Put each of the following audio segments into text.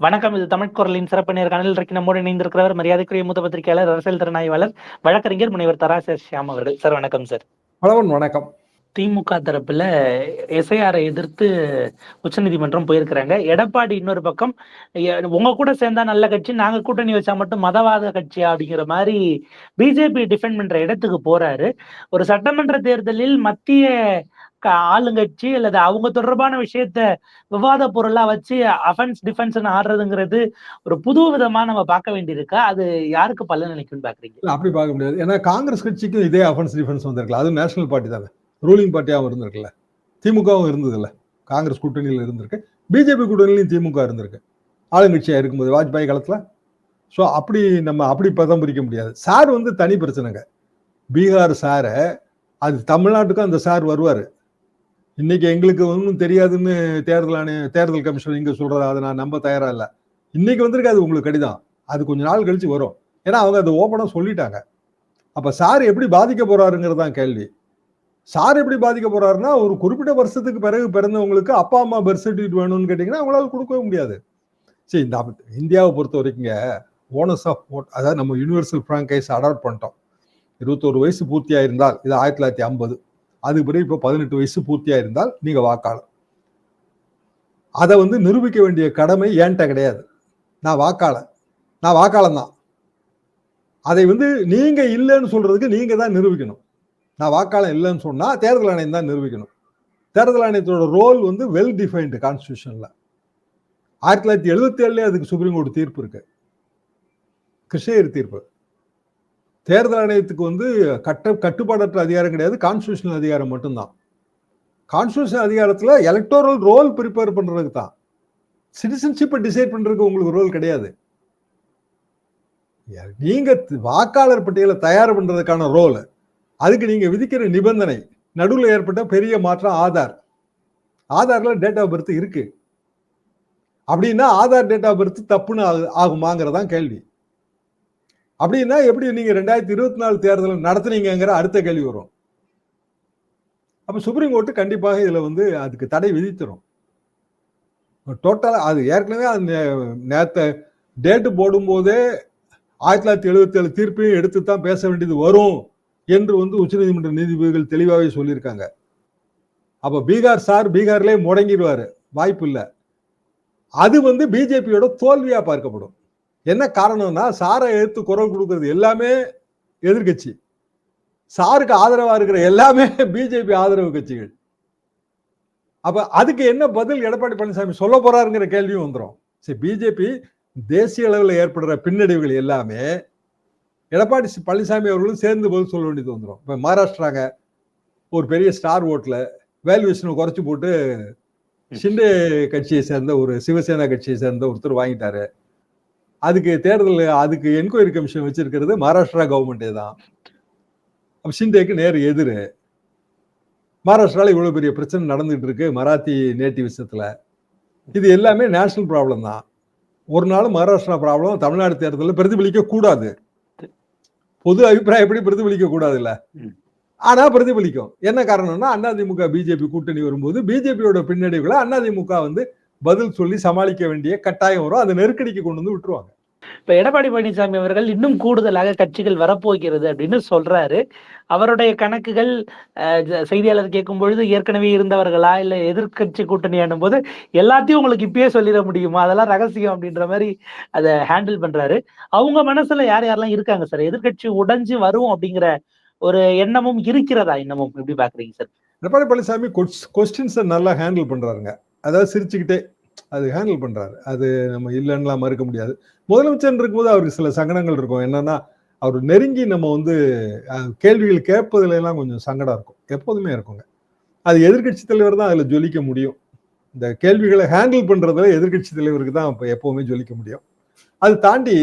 வணக்கம் இது தமிழ் குரலின் சிறப்பு நேர்காணல். இன்றைக்கு நம்மோடு இணைந்திருக்கிறவர் மரியாதைக்குரிய மூத்த பத்திரிகையாளர் அரசியல் திறனாய்வாளர் வழக்கறிஞர் முனைவர் தராசர் ஷியாம் அவர்கள். சார் வணக்கம் சார். வணக்கம் திமுக தரப்புல எஸ்ஐஆரை எதிர்த்து உச்சநீதிமன்றம் போயிருக்கிறாங்க. எடப்பாடி இன்னொரு பக்கம் உங்க கூட சேர்ந்தா நல்ல கட்சி நாங்க கூட்டணி வச்சா மட்டும் மதவாத கட்சியா அப்படிங்கிற மாதிரி பிஜேபி டிஃபெண்ட் பண்ற இடத்துக்கு போறாரு. ஒரு சட்டமன்ற தேர்தலில் மத்திய ஆளுங்கட்சி அல்லது அவங்க தொடர்பான விஷயத்த விவாத பொருளா வச்சு அஃபென்ஸ் டிஃபென்ஸ் ஆடுறதுங்கிறது ஒரு புது விதமா நம்ம பார்க்க வேண்டியிருக்கா. அது யாருக்கு பலன் நினைக்கும் பாக்குறீங்க அப்படி பார்க்க முடியாது. ஏன்னா காங்கிரஸ் கட்சிக்கும் இதே அஃபென்ஸ் டிஃபென்ஸ் வந்திருக்கல அது நேஷனல் பார்ட்டி தானே. ரூலிங் பார்ட்டியாகவும் இருந்திருக்குல்ல. திமுகவும் இருந்ததில்ல. காங்கிரஸ் கூட்டணியில் இருந்திருக்கு. பிஜேபி கூட்டணியிலும் திமுக இருந்திருக்கு. ஆளுங்கட்சியா இருக்கும்போது வாஜ்பாய் காலத்துல. ஸோ அப்படி நம்ம அப்படி பதம் பிரிக்க முடியாது. சார் வந்து தனி பிரச்சனைங்க. பீகார் சாரை அது தமிழ்நாட்டுக்கும் அந்த சார் வருவார். இன்னைக்கு எங்களுக்கு ஒன்றும் தெரியாதுன்னு தேர்தல் ஆணைய தேர்தல் கமிஷன் இங்கே சொல்றது அதை நான் நம்ப தயாரா இல்லை. இன்னைக்கு வந்திருக்காது உங்களுக்கு கடிதம். அது கொஞ்ச நாள் கழிச்சு வரும். ஏன்னா அவங்க அதை ஓப்பனாக சொல்லிட்டாங்க. அப்போ சார் எப்படி பாதிக்க போறாருங்கிறது தான் கேள்வி. சார் எப்படி பாதிக்க போறாருன்னா ஒரு குறிப்பிட்ட வருஷத்துக்கு பிறகு பிறந்தவங்களுக்கு அப்பா அம்மா பர்த் சர்டிஃபிகேட் வேணும்னு கேட்டிங்கன்னா அவங்களால கொடுக்கவே முடியாது. சரி இந்த இந்தியாவை பொறுத்த வரைக்குங்க ஓனர்ஸ் ஆஃப் ஓட் அதாவது நம்ம யூனிவர்சல் ஃப்ராங்கைஸ் அடாப்ட் பண்ணிட்டோம். இருபத்தோரு வயசு பூர்த்தியாக இருந்தால் இது ஆயிரத்தி தொள்ளாயிரத்தி ஐம்பது. அது பிறகு இப்போ பதினெட்டு வயசு பூர்த்தியாக இருந்தால் நீங்கள் வாக்காளர். அதை வந்து நிரூபிக்க வேண்டிய கடமை ஏன்ட்ட கிடையாது. நான் வாக்காளர் நான் வாக்காளன் தான். அதை வந்து நீங்கள் இல்லைன்னு சொல்கிறதுக்கு நீங்கள் தான் நிரூபிக்கணும். நான் வாக்காளன் இல்லைன்னு சொன்னால் தேர்தல் ஆணையம் தான் நிரூபிக்கணும். தேர்தல் ஆணையத்தோட ரோல் வந்து வெல் டிஃபைன்டு கான்ஸ்டியூஷனில் ஆயிரத்தி தொள்ளாயிரத்தி எழுபத்தி ஏழுலேயே அதுக்கு சுப்ரீம் கோர்ட் தீர்ப்பு இருக்குது கிருஷ்ணகிரி தீர்ப்பு. தேர்தல் ஆணையத்துக்கு வந்து கட்ட கட்டுப்பாடற்ற அதிகாரம் கிடையாது கான்ஸ்டியூஷனல் அதிகாரம் மட்டும்தான். கான்ஸ்டியூஷன் அதிகாரத்தில் எலக்டோரல் ரோல் ப்ரிப்பேர் பண்ணுறதுக்கு தான். சிட்டிசன்ஷிப்பை டிசைட் பண்ணுறதுக்கு உங்களுக்கு ரோல் கிடையாது. நீங்கள் வாக்காளர் பட்டியலை தயார் பண்ணுறதுக்கான ரோல் அதுக்கு நீங்கள் விதிக்கிற நிபந்தனை நடுவில் ஏற்பட்ட பெரிய மாற்றம் ஆதார். ஆதாரில் டேட் ஆஃப் பர்த் இருக்குது அப்படின்னா ஆதார் டேட் ஆஃப் பர்த் தப்புன்னு ஆகு- ஆகுமாங்கிறதான் கேள்வி. அப்படின்னா எப்படி நீங்க ரெண்டாயிரத்தி இருபத்தி நாலு தேர்தல் நடத்துனீங்கங்கிற அடுத்த கேள்வி வரும். அப்ப சுப்ரீம் கோர்ட்டு கண்டிப்பாக இதுல வந்து அதுக்கு தடை விதித்திரும். டோட்டலா அது ஏற்கனவே அது நே- நேத்த டேட்டு போடும்போதே ஆயிரத்தி தொள்ளாயிரத்தி எழுபத்தி ஏழு தீர்ப்பையும் எடுத்து தான் பேச வேண்டியது வரும் என்று வந்து உச்சநீதிமன்ற நீதிபதிகள் தெளிவாகவே சொல்லியிருக்காங்க. அப்போ பீகார் சார் பீகார்லேயே முடங்கிடுவாரு. வாய்ப்பு இல்லை. அது வந்து பிஜேபியோட தோல்வியாக பார்க்கப்படும். என்ன காரணம்னா சாரை எடுத்து குரல் கொடுக்கறது எல்லாமே எதிர்க்கட்சி. சாருக்கு ஆதரவா இருக்கிற எல்லாமே பிஜேபி ஆதரவு கட்சிகள். அப்ப அதுக்கு என்ன பதில் எடப்பாடி பழனிசாமி சொல்ல போறாருங்கிற கேள்வியும் வந்துடும் சரி பிஜேபி தேசிய அளவில் ஏற்படுற பின்னடைவுகள் எல்லாமே எடப்பாடி பழனிசாமி அவர்களும் சேர்ந்து பதில் சொல்ல வேண்டியது வந்துடும் இப்போ மகாராஷ்டிராங்க ஒரு பெரிய ஸ்டார் ஓட்டில் வேல்யூஷனை குறைச்சி போட்டு ஷிண்டே கட்சியை சேர்ந்த ஒரு சிவசேனா கட்சியை சேர்ந்த ஒருத்தர் வாங்கிட்டாரு. அதுக்கு தேர்தல் அதுக்கு என்கொயரி கமிஷன் வச்சிருக்கிறது மகாராஷ்டிரா கவர்மெண்டே தான். ஷிண்டேக்கு நேர் எதிர். மகாராஷ்டிரால இவ்வளவு பெரிய பிரச்சனை நடந்துட்டு இருக்கு மராத்தி நேட்டிவ் விஷயத்துல இது எல்லாமே நேஷனல் ப்ராப்ளம் தான். ஒரு நாள் மகாராஷ்டிரா ப்ராப்ளம் தமிழ்நாடு தேர்தலில் பிரதிபலிக்க கூடாது. பொது அபிப்பிராயம் எப்படி பிரதிபலிக்க கூடாது இல்ல. ஆனா பிரதிபலிக்கும். என்ன காரணம்னா அதிமுக பிஜேபி கூட்டணி வரும்போது பிஜேபியோட பின்னடைவுகளை அதிமுக வந்து பதில் சொல்லி சமாளிக்க வேண்டிய கட்டாயம் வரும். அதை நெருக்கடிக்கு கொண்டு வந்து விட்டுருவாங்க. இப்ப எடப்பாடி பழனிசாமி அவர்கள் இன்னும் கூடுதலாக கட்சிகள் வரப்போகிறது அப்படின்னு சொல்றாரு. அவருடைய கணக்குகள் செய்தியாளர் கேட்கும் பொழுது ஏற்கனவே இருந்தவர்களா இல்ல எதிர்க்கட்சி கூட்டணி போது எல்லாத்தையும் உங்களுக்கு இப்பயே சொல்லிட முடியுமா? அதெல்லாம் ரகசியம் அப்படின்ற மாதிரி அதை ஹேண்டில் பண்றாரு. அவங்க மனசுல யார் யாரெல்லாம் இருக்காங்க சார்? எதிர்க்கட்சி உடைஞ்சு வரும் அப்படிங்கிற ஒரு எண்ணமும் இருக்கிறதா இன்னமும்? எப்படி பாக்குறீங்க சார்? எடப்பாடி பழனிசாமி கொஸ்டின்ஸை நல்லா ஹேண்டில் பண்றாருங்க. அதாவது சிரிச்சுக்கிட்டே அது ஹேண்டில் பண்ணுறாரு அது நம்ம இல்லைன்னுலாம் மறுக்க முடியாது. முதலமைச்சர் இருக்கும்போது அவருக்கு சில சங்கடங்கள் இருக்கும். என்னன்னா அவர் நெருங்கி நம்ம வந்து கேள்விகள் கேட்பதுலாம் கொஞ்சம் சங்கடம் இருக்கும். எப்போதுமே இருக்குங்க. அது எதிர்க்கட்சி தலைவர் தான் அதில் ஜொலிக்க முடியும். இந்த கேள்விகளை ஹேண்டில் பண்ணுறதுல எதிர்க்கட்சி தலைவருக்கு தான் இப்போ எப்போவுமே ஜொலிக்க முடியும். அது தாண்டி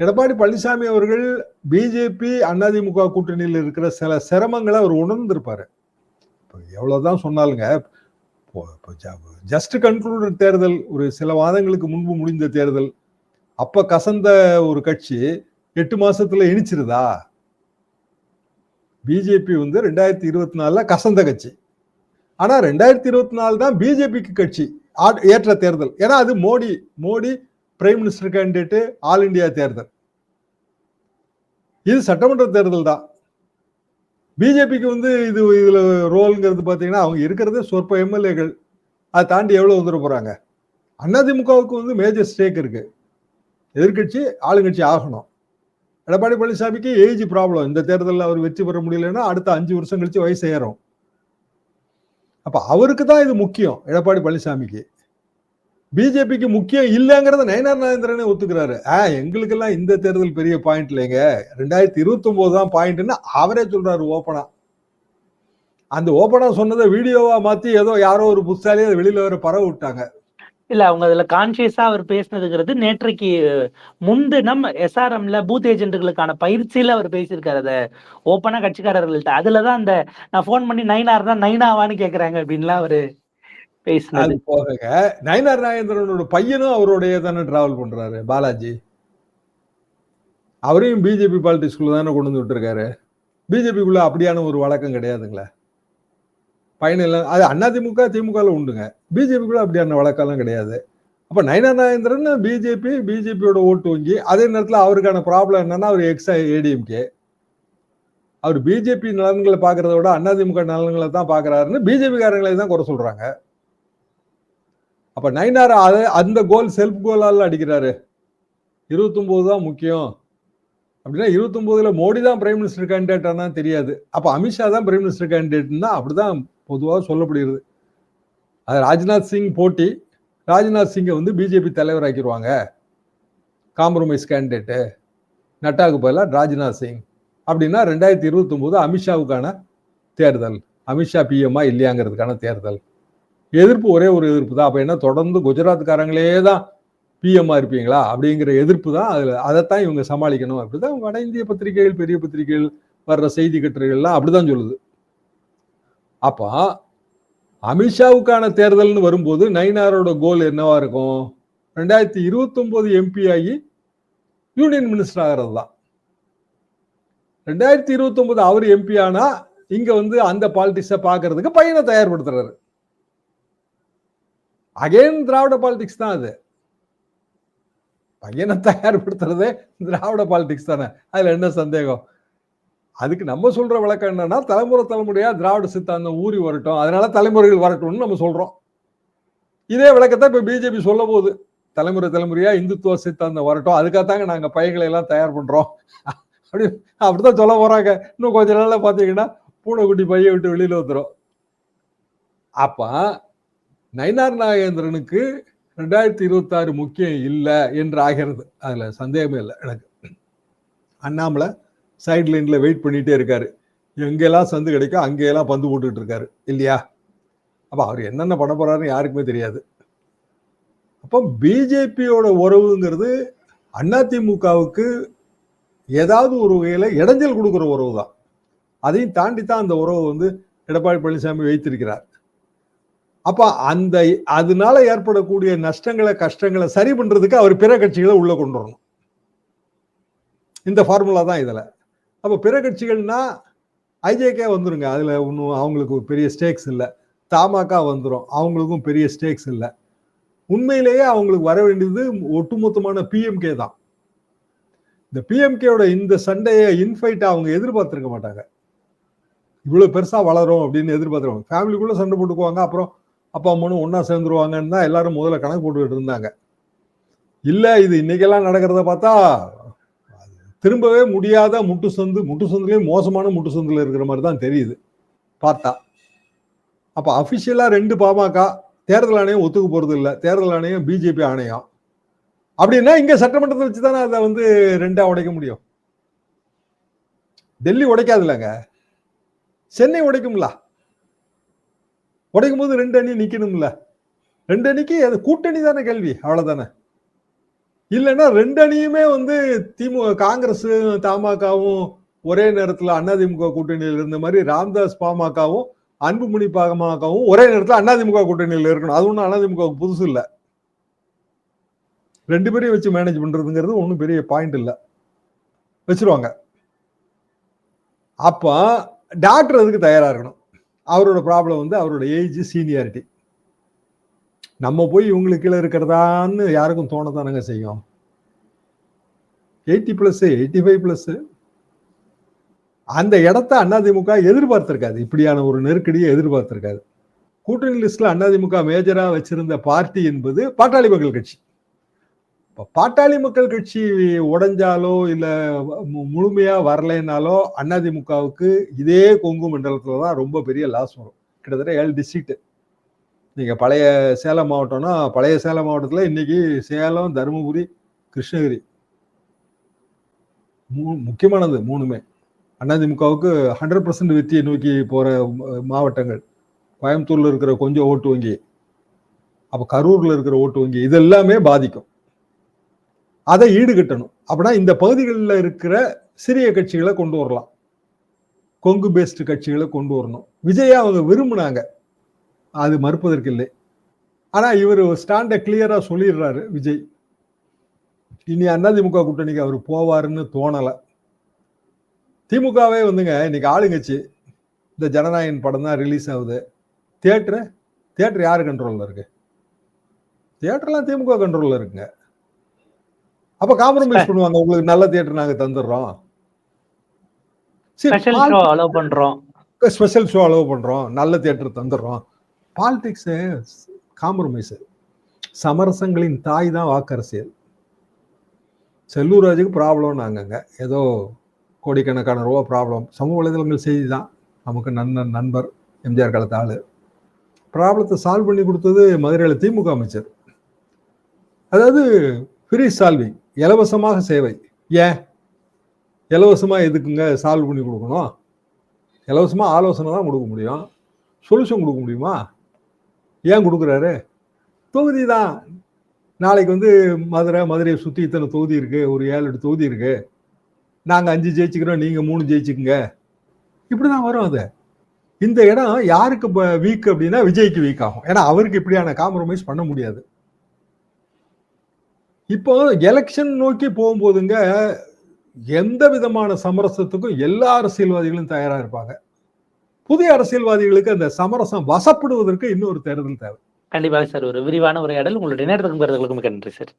எடப்பாடி பழனிசாமி அவர்கள் பிஜேபி அதிமுக கூட்டணியில் இருக்கிற சில சிரமங்களை அவர் உணர்ந்திருப்பார். இப்போ எவ்வளோதான் சொன்னாலுங்க ஜஸ்ட் கன்க்ளூடட் தேர்தல். ஒரு சில மாதங்களுக்கு முன்பு முடிந்த தேர்தல். அப்ப கசந்த ஒரு கட்சி எட்டு மாசத்துல இனிச்சிருதா? பிஜேபி வந்து ரெண்டாயிரத்தி இருபத்தி நாலுல கசந்த கட்சி. ஆனா ரெண்டாயிரத்தி இருபத்தி நாலு தான் பிஜேபிக்கு கட்சி ஆட்- ஏற்ற தேர்தல். ஏன்னா அது Modi Modi prime minister candidate all India தேர்தல். இது சட்டமன்ற தேர்தல் தான். பிஜேபிக்கு வந்து இது இதுல ரோல்ங்கிறது பாத்தீங்கன்னா அவங்க இருக்கிறது சொற்ப எம்எல்ஏகள் அதை தாண்டி எவ்வளவு வந்துட போறாங்க? அதிமுகவுக்கு வந்து மேஜர் ஸ்டேக் இருக்கு. எதிர்க்கட்சி ஆளுங்கட்சி ஆகணும். எடப்பாடி பழனிசாமிக்கு ஏஜ் ப்ராப்ளம் இந்த தேர்தலில் அவர் வெற்றி பெற முடியலன்னா அடுத்த அஞ்சு வருஷம் கழிச்சு வயசு ஏறும் அப்போ அவருக்கு தான் இது முக்கியம் எடப்பாடி பழனிசாமிக்கு. பிஜேபிக்கு முக்கியம் இல்லைங்கிறத நயனார் நாகேந்திரனே ஒத்துக்கிறாரு. ஆ எங்களுக்கெல்லாம் இந்த தேர்தல் பெரிய பாயிண்ட் இல்லைங்க. ரெண்டாயிரத்தி இருபத்தி ஒன்பது தான் பாயிண்ட்னு அவரே சொல்றாரு ஓப்பனா அந்த ஓப்பனா சொன்னதை வீடியோவா மாத்தி ஏதோ யாரோ ஒரு புத்தாலே அதை வெளியில வர பரவ விட்டாங்க. இல்ல அவங்க அதுல கான்சியஸா அவர் பேசினதுங்கிறது நேற்றைக்கு முன்தினம் எஸ்ஆர்எம்ல பூத் ஏஜென்ட்டுகளுக்கான பயிற்சியில அவர் பேசியிருக்காரு அத. ஓப்பனா கட்சிக்காரர்கள்ட்ட. அதுலதான் அந்த நான் ஃபோன் பண்ணி நைனார் தான் நைனாவான்னு கேக்குறாங்க அப்படின்லாம் அவரு பேசினது. போக நயனார் நாகேந்திரனோட பையனும் அவருடைய தானே டிராவல் பண்றாரு பாலாஜி. அவரையும் பிஜேபி பாலிடிக்ஸ்குள்ள தானே கொண்டு வந்து விட்டுருக்காரு. பிஜேபிக்குள்ள அப்படியான ஒரு வழக்கம் கிடையாதுங்களே. பயனில்ல அது அதிமுக திமுக உண்டுங்க. பிஜேபிக்குள்ள அப்படியான வழக்கம்லாம் கிடையாது. அப்ப நயனார் நாகேந்திரன் பிஜேபி பிஜேபியோட ஓட்டு வங்கி அதே நேரத்துல அவருக்கான ப்ராப்ளம் என்னன்னா அவர் எக்ஸா ஏடிஎம்கே அவர் பிஜேபி நலன்களை பாக்குறத விட அதிமுக நலன்களை தான் பாக்குறாருன்னு பிஜேபி காரங்களை தான் குறை சொல்றாங்க. அப்ப நைனார் அது அந்த கோல் செல்ஃப் கோலால அடிக்கிறாரு. இருபத்தொம்போது தான் முக்கியம். அப்படின்னா இருபத்தொன்பதுல மோடி தான் பிரைம் மினிஸ்டர் கேண்டிடேட்டானா தெரியாது. அப்ப அமித்ஷா தான் பிரைம் மினிஸ்டர் கேண்டிடேட்னா அப்படிதான் பொதுவாக சொல்லப்படுகிறது. அது ராஜ்நாத் சிங் போட்டி. ராஜ்நாத் சிங்கை வந்து பிஜேபி தலைவர் ஆக்கிடுவாங்க காம்ப்ரமைஸ் கேண்டிடேட்டு நட்டாவுக்கு பதிலாக ராஜ்நாத் சிங். அப்படின்னா ரெண்டாயிரத்தி இருபத்தொம்போது அமித்ஷாவுக்கான தேர்தல். அமித்ஷா பிஎம்மா இல்லையாங்கிறதுக்கான தேர்தல். எதிர்ப்பு ஒரே ஒரு எதிர்ப்பு தான். அப்போ என்ன தொடர்ந்து குஜராத்காரங்களே தான் பிஎம்மா இருப்பீங்களா? அப்படிங்கிற எதிர்ப்பு தான் அதில். அதைத்தான் இவங்க சமாளிக்கணும். அப்படிதான் வட இந்திய பத்திரிகைகள் பெரிய பத்திரிகைகள் வர்ற செய்தி கட்டுரைகள்லாம் அப்படிதான் சொல்லுது. அப்போ அமித்ஷாவுக்கான தேர்தல்னு வரும்போது நைனாரோட கோல் என்னவா இருக்கும்? ரெண்டாயிரத்தி இருபத்தொம்போது எம்பி ஆகி யூனியன் மினிஸ்டர் ஆகிறது தான் ரெண்டாயிரத்தி இருபத்தொம்போது அவர் எம்பி ஆனால் இங்கே வந்து அந்த பாலிட்டிக்ஸை பார்க்கறதுக்கு பையனை தயார்படுத்துறாரு. அகைன் திராவிட பாலிடிக்ஸ் தான் அது. பையனை தயார்படுத்துறதே திராவிட பாலிடிக்ஸ் தானே. அதில் என்ன சந்தேகம்? அதுக்கு நம்ம சொல்ற விளக்கம் என்னன்னா தலைமுறை தலைமுறையா திராவிட சித்தாந்தம் ஊறி வரட்டும் அதனால தலைமுறைகள் வரட்டும்னு நம்ம சொல்றோம். இதே விளக்கத்தை இப்ப பிஜேபி சொல்ல போகுது தலைமுறை தலைமுறையா இந்துத்துவ சித்தாந்தம் வரட்டும் அதுக்காகத்தாங்க நாங்க பையங்களை எல்லாம் தயார் பண்றோம். அப்படி அப்படித்தான் சொல்ல போறாங்க. இன்னும் கொஞ்ச நாள்ல பாத்தீங்கன்னா பூனைக்குட்டி பையன் விட்டு வெளியில வந்துடும் அப்ப நயினார் நாகேந்திரனுக்கு ரெண்டாயிரத்தி இருபத்தாறு முக்கியம் இல்லை என்று ஆகிறது. அதில் சந்தேகமே இல்லை எனக்கு. அண்ணாமலை சைட் லைனில் வெயிட் பண்ணிகிட்டே இருக்காரு. எங்கெல்லாம் சந்து கிடைக்கும் அங்கேயெல்லாம் பந்து போட்டுக்கிட்டு இருக்காரு. இல்லையா? அப்போ அவர் என்னென்ன பண்ண போகிறாருன்னு யாருக்குமே தெரியாது. அப்போ பிஜேபியோட உறவுங்கிறது அதிமுகவுக்கு ஏதாவது ஒரு வகையில் இடைஞ்சல் கொடுக்குற உறவு தான் அதையும் தாண்டி தான் அந்த உறவு வந்து எடப்பாடி பழனிசாமி வைத்திருக்கிறார். அப்போ அந்த அதனால ஏற்படக்கூடிய நஷ்டங்களை கஷ்டங்களை சரி பண்ணுறதுக்கு அவர் பிற கட்சிகளை உள்ளே கொண்டு வரணும். இந்த ஃபார்முலா தான் இதில். அப்போ பிற கட்சிகள்னா ஐஜேகே வந்துருங்க. அதில் ஒன்றும் அவங்களுக்கு பெரிய ஸ்டேக்ஸ் இல்லை. தாமாக்கா வந்துடும் அவங்களுக்கும் பெரிய ஸ்டேக்ஸ் இல்லை. உண்மையிலேயே அவங்களுக்கு வர வேண்டியது ஒட்டுமொத்தமான பிஎம்கே தான். இந்த பிஎம்கேயோட இந்த சண்டையை இன்ஃபைட்டை அவங்க எதிர்பார்த்துருக்க மாட்டாங்க. இவ்வளோ பெருசாக வளரும் அப்படின்னு எதிர்பார்த்துருவாங்க ஃபேமிலிக்குள்ளே சண்டை போட்டுக்குவாங்க. அப்புறம் அப்பா அம்மனும் ஒன்றா சேர்ந்துருவாங்கன்னு தான் எல்லாரும் முதல்ல கணக்கு போட்டுக்கிட்டு இருந்தாங்க. இல்லை இது இன்னைக்கெல்லாம் நடக்கிறத பார்த்தா திரும்பவே முடியாத முட்டு சந்து முட்டு சந்துலேயும் மோசமான முட்டு சந்தில் இருக்கிற மாதிரி தான் தெரியுது. பார்த்தா. அப்போ அஃபிஷியலாக ரெண்டு பாமக தேர்தல் ஆணையம் ஒத்துக்க போகிறது இல்லை. தேர்தல் ஆணையம் பிஜேபி ஆணையம். அப்படின்னா இங்கே சட்டமன்றத்தை வச்சு தானே அதை வந்து ரெண்டாக உடைக்க முடியும்? டெல்லி உடைக்காதுலங்க. சென்னை உடைக்கும்ல. உடைக்கும் போது ரெண்டு அணி நிக்கணும்ல. ரெண்டு அணிக்கு அது கூட்டணி தானே கேள்வி அவ்வளவுதானே? இல்லைன்னா ரெண்டு அணியுமே வந்து திமுக காங்கிரஸ் தமாகவும் ஒரே நேரத்துல அதிமுக கூட்டணியில் இருந்த மாதிரி ராம்தாஸ் பாமகவும் அன்புமணி பாமகவும் ஒரே நேரத்தில் அதிமுக கூட்டணியில் இருக்கணும். அது ஒன்றும் அதிமுக புதுசு இல்லை. ரெண்டு பேரையும் வச்சு மேனேஜ் பண்றதுங்கிறது ஒன்றும் பெரிய பாயிண்ட் இல்லை. வச்சிருவாங்க. அப்போ டாக்டர் அதுக்கு தயாரா இருக்கணும். அவரோட ப்ராப்ளம் வந்து அவரோட ஏஜ் சீனியாரிட்டி நம்ம போய் இவங்களுக்கு கீழே இருக்கிறதான்னு யாருக்கும் தோணத்தானுங்க செய்யும்? Eighty plus eighty five plus அந்த இடத்த அதிமுக எதிர்பார்த்திருக்காது. இப்படியான ஒரு நெருக்கடியை எதிர்பார்த்திருக்காது. கூட்டணி லிஸ்ட்ல அதிமுக மேஜரா வச்சிருந்த பார்ட்டி என்பது பாட்டாளி மக்கள் கட்சி. பாட்டாளி மக்கள் கட்சி உடைஞ்சாலோ இல்ல மு- முழுமையா வரலைனாலோ அதிமுகவுக்கு இதே கொங்கு மண்டலத்தில் தான் ரொம்ப பெரிய லாஸ் வரும். கிட்டத்தட்ட ஏழு டிஸ்ட்ரிக்ட் நீங்க பழைய சேலம் மாவட்டம்னா பழைய சேலம் மாவட்டத்துல இன்னைக்கு சேலம் தருமபுரி கிருஷ்ணகிரி. மூ- முக்கியமானது மூணுமே. அதிமுகவுக்கு ஹண்ட்ரட் பர்சன்ட் வெற்றியை நோக்கி போற மாவட்டங்கள். கோயம்புத்தூர்ல இருக்கிற கொஞ்சம் ஓட்டு வங்கி. அப்ப கரூர்ல இருக்கிற ஓட்டு வங்கி. இதெல்லாமே பாதிக்கும். அதை ஈடுகட்டணும். அப்படின்னா இந்த பகுதிகளில் இருக்கிற சிறிய கட்சிகளை கொண்டு வரலாம். கொங்கு பேஸ்ட் கட்சிகளை கொண்டு வரணும். விஜயை அவங்க விரும்புனாங்க. அது மறுப்பதற்கு இல்லை. ஆனால் இவர் ஸ்டாண்டை கிளியராக சொல்லிடுறாரு விஜய். இனி அதிமுக கூட்டணிக்கு அவர் போவாருன்னு தோணலை. திமுகவே வந்துங்க இன்னைக்கு ஆளுங்கட்சி இந்த ஜனநாயகன் படம் தான் ரிலீஸ் ஆகுது. தேட்டரு தேட்டர் யார் கண்ட்ரோலில் இருக்கு? தேட்டர்லாம் திமுக கண்ட்ரோலில் இருக்குங்க. அப்ப காம்ப்ரமைஸ் பண்ணுவாங்க. உங்களுக்கு நல்ல தியேட்டர் நாங்க தந்துடுறோம். ஸ்பெஷல் ஷோ அலோவ் பண்றோம். ஸ்பெஷல் ஷோ அலோவ் பண்றோம். நல்ல தியேட்டர் தந்துடுறோம். பாலிடிக்ஸ் காம்ப்ரமைஸ் சமரசங்களின் தாய் தான் வாக்கரசியல். செல்லூர் ராஜுக்கு ப்ராப்ளம் நாங்கங்க. ஏதோ கோடிக்கணக்கான ரூபா ப்ராப்ளம் சமூக வலைதளங்கள் செய்தி தான். நமக்கு நண்பன் நண்பர் எம்ஜிஆர் காலத்து ஆளு. ப்ராப்ளத்தை சால்வ் பண்ணி கொடுத்தது மதுரையில் திமுக அமைச்சர். அதாவது ஃப்ரீ சால்விங் இலவசமாக சேவை. ஏன்? இலவசமாக எதுக்குங்க சால்வ் பண்ணி கொடுக்கணும்? இலவசமாக ஆலோசனை தான் கொடுக்க முடியும். சொல்யூஷன் கொடுக்க முடியுமா? ஏன் கொடுக்குறாரு? தொகுதி தான். நாளைக்கு வந்து மதுரை மதுரையை சுற்றி இத்தனை தொகுதி இருக்குது ஒரு ஏழு எட்டு தொகுதி இருக்கு. நாங்கள் அஞ்சு ஜெயிச்சுக்கிறோம் நீங்கள் மூணு ஜெயிச்சுக்குங்க. இப்படி தான் வரும் அது. இந்த இடம் யாருக்கு வீக் அப்படின்னா விஜய்க்கு வீக் ஆகும். ஏன்னா அவருக்கு இப்படியான காம்ப்ரமைஸ் பண்ண முடியாது. இப்போ எலெக்ஷன் நோக்கி போகும்போதுங்க எந்த விதமான சமரசத்துக்கும் எல்லா அரசியல்வாதிகளும் தயாரா இருப்பாங்க. புதிய அரசியல்வாதிகளுக்கு அந்த சமரசம் வசப்படுவதற்கு இன்னொரு தேர்தல் தேவை. கண்டிப்பாக சார். ஒரு விரிவான உரையாடல். உங்களுடைய நேரத்துக்கு பெறுதலுக்கும் நன்றி சார்.